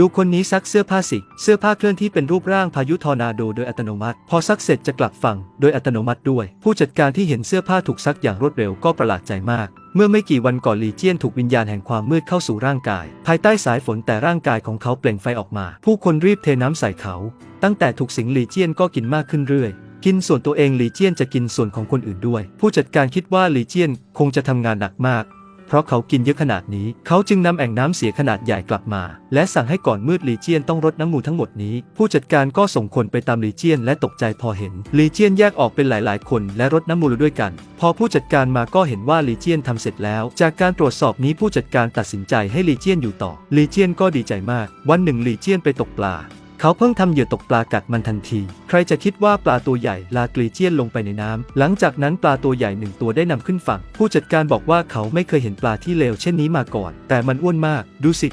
ดูคนนี้ซักเสื้อผ้าสิ เสื้อผ้าเคลื่อนที่เป็นรูปร่างพายุทอร์นาโดโดยอัตโนมัติ พอซักเสร็จจะกลับฝั่งโดยอัตโนมัติด้วย ผู้จัดการที่เห็นเสื้อผ้าถูกซักอย่างรวดเร็วก็ประหลาดใจมาก เมื่อไม่กี่วันก่อนลีเจียนถูกวิญญาณแห่งความมืดเข้าสู่ร่างกาย ภายใต้สายฝนแต่ร่างกายของเขาเปล่งไฟออกมา ผู้คนรีบเทน้ำใส่เขา ตั้งแต่ถูกสิงลีเจียนก็กินมากขึ้นเรื่อยกินส่วนตัวเองลีเจียนจะกินส่วนของคนอื่นด้วย ผู้จัดการคิดว่าลีเจียนคงจะทำงานหนักมาก เพราะเขากินเยอะขนาดนี้ เขาจึงนำแอ่งน้ำเสียขนาดใหญ่กลับมา และสั่งให้ก่อนมืดลีเจียนต้องรดน้ำมูทั้งหมดนี้ ผู้จัดการก็ส่งคนไปตามลีเจียนและตกใจพอเห็นลีเจียนแยกออกเป็นหลาย ๆ คนและรดน้ำมูด้วยกัน พอผู้จัดการมาก็เห็นว่าลีเจียนทำเสร็จแล้ว จากการตรวจสอบนี้ผู้จัดการตัดสินใจให้ลีเจียนอยู่ต่อลีเจียนก็ดีใจมาก วันหนึ่งลีเจียนไปตกปลา เขาเพิ่งทำเหยื่อตกปลากัดมันทันที ใครจะคิดว่าปลาตัวใหญ่ลากลีเจียนลงไปในน้ำ หลังจากนั้นปลาตัวใหญ่หนึ่งตัวได้นำขึ้นฝั่ง ผู้จัดการบอกว่าเขาไม่เคยเห็นปลาที่เลวเช่นนี้มาก่อน แต่มันอ้วนมาก ดูสิ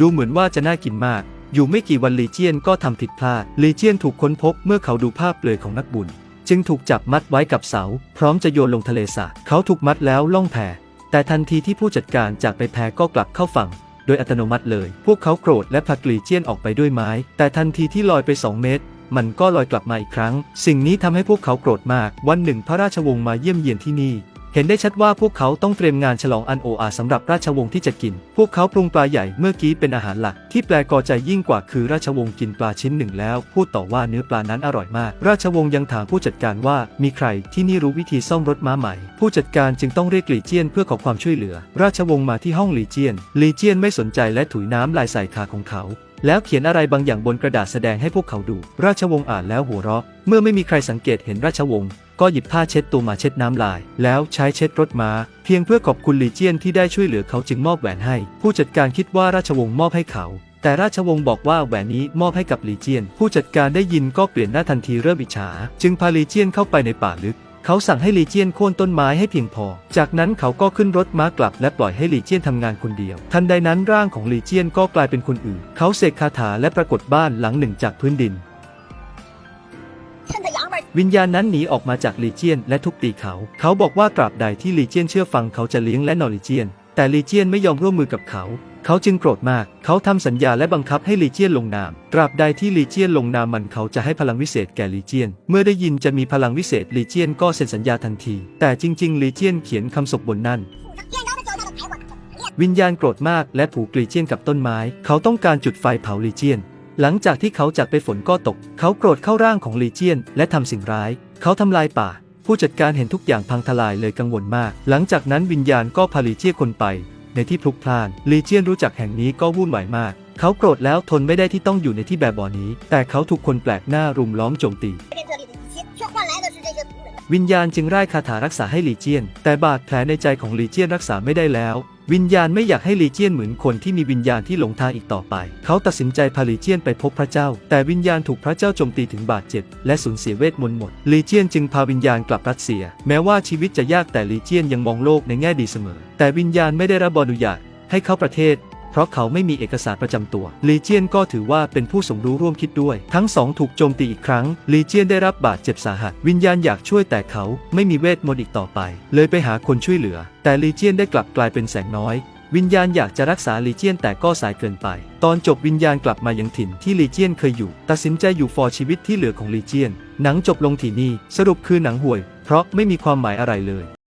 ดูเหมือนว่าจะน่ากินมาก อยู่ไม่กี่วันลีเจียนก็ทำผิดพลาด ลีเจียนถูกค้นพบเมื่อเขาดูภาพเปลือยของนักบุญ จึงถูกจับมัดไว้กับเสา พร้อมจะโยนลงทะเลสาบเขาถูกมัดแล้วล่องแพแต่ทันทีที่ผู้จัดการจากไปแพก็กลับเข้าฝั่ง โดยอัตโนมัติเลย พวกเขาโกรธและผลักลีเจียนออกไปด้วยไม้ แต่ทันทีที่ลอยไป 2 เมตร มันก็ลอยกลับมาอีกครั้ง สิ่งนี้ทำให้พวกเขาโกรธมาก วันหนึ่งพระราชวงศ์มาเยี่ยมเยียนที่นี่ เห็นได้ชัดว่าพวกเขาต้องเตรียมงานฉลองอันโออาสำหรับราชวงศ์ที่จะกิน พวกเขาปรุงปลาใหญ่เมื่อกี้เป็นอาหารหลัก ที่แปลกอใจยิ่งกว่าคือราชวงศ์กินปลาชิ้นหนึ่งแล้ว พูดต่อว่าเนื้อปลานั้นอร่อยมาก ราชวงศ์ยังถามผู้จัดการว่ามีใครที่นี่รู้วิธีซ่อมรถม้าใหม่ ผู้จัดการจึงต้องเรียกหลีเจียนเพื่อขอความช่วยเหลือ ราชวงศ์มาที่ห้องหลีเจียนหลีเจียนไม่สนใจและถุยน้ำลายใส่ขาของเขาแล้วเขียนอะไรบางอย่างบนกระดาษแสดงให้พวกเขาดู ราชวงศ์อ่านแล้วหัวเราะ เมื่อไม่มีใครสังเกตเห็นราชวงศ์ ก็หยิบผ้าเช็ดตัวมาเช็ดน้ำลาย แล้วใช้เช็ดรถมา้า เพียงเพื่อขอบคุณหลีเจียนที่ได้ช่วยเหลือเขาจึงมอบแหวนให้ ผู้จัดการคิดว่าราชวงศ์มอบให้เขาแต่ราชวงศ์บอกว่าแหวนนี้มอบให้กับหลีเจียน ผู้จัดการได้ยินก็เปลี่ยนหน้าทันทีเริ่มอิจฉา จึงพาหลีเจียนเข้าไปในป่าลึก เขาสั่งให้หลีเจียนโค่นต้นไม้ให้เพียงพอ จากนั้นเขาก็ขึ้นรถม้ากลับและปล่อยให้หลีเจียนทำงานคนเดียว ทันใดนั้นร่างของหลีเจียนก็กลายเป็นคนอื่น เขาเสกคาถาและปรากฏบ้านหลังหนึ่งจากพื้นดิน วิญญาณนั้นหนีออกมาจากลีเจียนและทุบตีเขา เขาบอกว่ากราบใดที่ลีเจียนเชื่อฟังเขาจะเลี้ยงและนอริเจียน แต่ลีเจียนไม่ยอมร่วมมือกับเขา เขาจึงโกรธมาก เขาทำสัญญาและบังคับให้ลีเจียนลงนาม ตราบใดที่ลีเจียนลงนามมันเขาจะให้พลังวิเศษแก่ลีเจียน เมื่อได้ยินจะมีพลังวิเศษลีเจียนก็เซ็นสัญญาทันที แต่จริง ๆ ลีเจียนเขียนคำศกบนนั่นวิญญาณโกรธมากและผูกลีเจียนกับต้นไม้ เขาต้องการจุดไฟเผาลีเจียน หลังจากที่เขาจากไปฝนก็ตก เขาโกรธเข้าร่างของลีเจียน และทำสิ่งร้าย เขาทำลายป่า ผู้จัดการเห็นทุกอย่างพังทลายเลยกังวลมาก หลังจากนั้นวิญญาณก็พาลีเจียนคนไป ในที่พลุกพล่านลีเจียนรู้จักแห่งนี้ก็วุ่นวายมาก เขาโกรธแล้วทนไม่ได้ที่ต้องอยู่ในที่แบบบ่อนี้ แต่เขาถูกคนแปลกหน้ารุมล้อมโจมตี วิญญาณจึงไล่คาถารักษาให้ลีเจียน แต่บาดแผลในใจของลีเจียนรักษาไม่ได้แล้ว วิญญาณไม่อยากให้ลีเจียนเหมือนคนที่มีวิญญาณที่หลงทางอีกต่อไป เขาตัดสินใจพาลีเจียนไปพบพระเจ้า แต่วิญญาณถูกพระเจ้าโจมตีถึงบาดเจ็บ และสูญเสียเวทมนต์หมด ลีเจียนจึงพาวิญญาณกลับรัสเซีย แม้ว่าชีวิตจะยากแต่ลีเจียนยังมองโลกในแง่ดีเสมอ แต่วิญญาณไม่ได้รับอนุญาตให้เข้าประเทศ เพราะเขาไม่มีเอกสารประจำตัวลีเจียนก็ถือว่าเป็นผู้สมรู้ร่วมคิดด้วย ทั้งสองถูกโจมตีอีกครั้งลีเจียนได้รับบาดเจ็บสาหัส วิญญาณอยากช่วยแต่เขาไม่มีเวทมนต์อีกต่อไป เลยไปหาคนช่วยเหลือ แต่ลีเจียนได้กลับกลายเป็นแสงน้อย วิญญาณอยากจะรักษาลีเจียนแต่ก็สายเกินไป ตอนจบวิญญาณกลับมายังถิ่นที่ลีเจียนเคยอยู่ ตัดสินใจอยู่ฟอร์ชีวิตที่เหลือของลีเจียน หนังจบลงที่นี่สรุปคือหนังห่วย เพราะไม่มีความหมายอะไรเลย